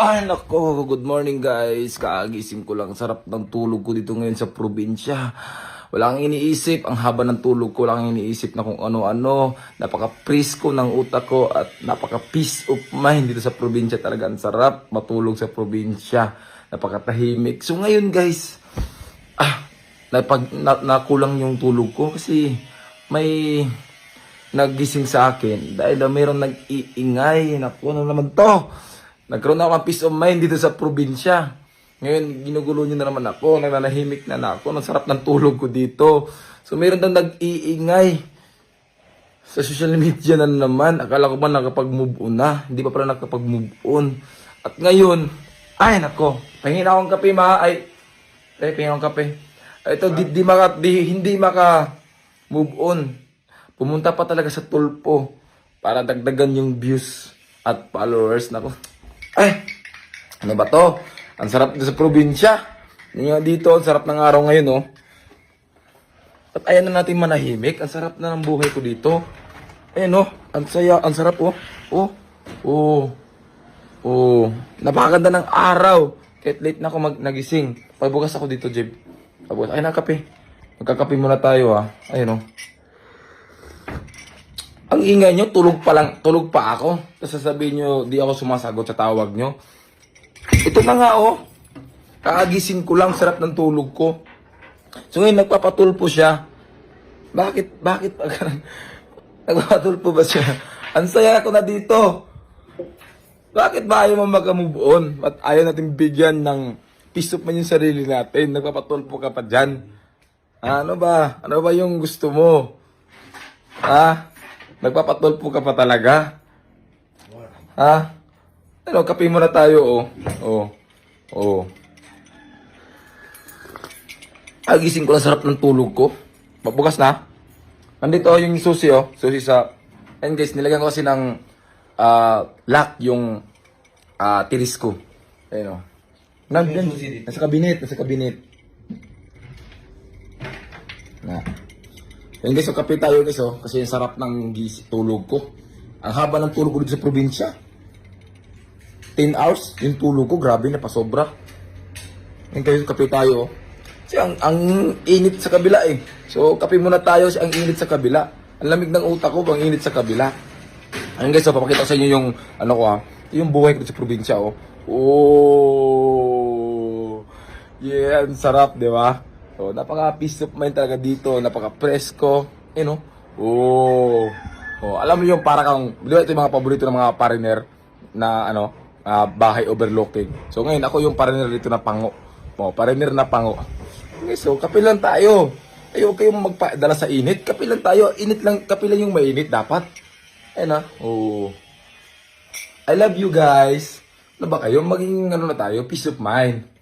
Ay, nako, good morning guys. Kaagising ko lang. Sarap ng tulog ko dito ngayon sa probinsya. Wala kang iniisip. Ang haba ng tulog ko lang iniisip na kung ano-ano. Napaka-presko ng utak ko at napaka-peace of mind dito sa probinsya. Talaga ang sarap matulog sa probinsya. Napakatahimik. So ngayon guys, ah, napag, na, nakulang yung tulog ko kasi may nagising sa akin dahil mayroong nag-iingay. Naku, ano naman to? Nagkaroon ako ng peace of mind dito sa probinsya. Ngayon, ginugulo nyo na naman ako. Nananahimik na na ako. Ang sarap ng tulog ko dito. So, mayroon daw nag-iingay. Sa social media na naman. Akala ko ba nakapag-move on na? Hindi pa pala nakapag-move on. At ngayon, ay nako. Pahingin akong kape, ma. Ay, ay pahingin akong kape. Ito, di, di maka, di, hindi maka move on. Pumunta pa talaga sa tulpo para dagdagan yung views at followers. Nako. Ay, ano ba to? Ang sarap dito sa probinsya. Yung dito, ang sarap ng araw ngayon, oh. At ayan na natin manahimik. Ang sarap na ng buhay ko dito. Ayan, oh. Ang saya, ang sarap, oh. Oh, oh. Oh, napakaganda ng araw. Kahit late na ako mag nagising. Pagbukas ako dito, Jeb. Pagbukas. Ay, nakape. Magkakape muna tayo, ah. Ayun, oh. Ang ingay nyo, tulog pa lang, tulog pa ako. Tapos sasabihin nyo, di ako sumasagot sa tawag nyo. Ito na nga, oh. Kaagising ko lang, sarap ng tulog ko. So ngayon, nagpapatulpo siya. Bakit, bakit, nagpapatulpo ba siya? Ang saya ko na dito. Bakit ba ayaw mo mag-move on? At ayaw natin bigyan ng peace of mind yung sarili natin? Nagpapatulpo ka pa dyan. Ano ba? Ano ba yung gusto mo? Ha? Nagpapatulpo ka pa talaga? Ha? Ano, kape muna tayo, oh. Oh. Oh. Agising ko lang sarap ng tulog ko. Mabukas na. Nandito yung susi, oh. Susi sa... And guys, nilagyan ko kasi ng ah, lock yung ah, tiris ko. Ayun, oh. Nandun, nasa kabinet, nasa kabinet. Yan guys, so kape tayo guys, oh. Kasi yung sarap ng tulog ko. Ang haba ng tulog ko dito sa probinsya. 10 hours, yung tulog ko, grabe na pasobra. Yan guys, kape tayo, oh. Kasi ang, ang init sa kabila eh. So, kape muna tayo kasi ang init sa kabila. Ang lamig ng utak ko, ang init sa kabila. Ayun guys, so, papakita ko sa inyo yung, ano ko ah, yung buhay ko dito sa probinsya, oh. Oh! Yeah, ang sarap, di ba? So, napaka peace of mind talaga dito, napaka presko, you know? Oh! Oh, alam mo yung para kang, di ba ito yung mga paborito ng mga pariner na ano, ah, bahay overlooking. So ngayon ako yung pariner dito na pango. Oh, pariner na pango. Okay, so kape lang tayo. Ayaw kayong magpadala sa init. Kape lang tayo. Init lang, kape lang yung mainit dapat. Ayun na. Oh. I love you guys. Ano ba kayo? Maging ano na tayo? Peace of mind.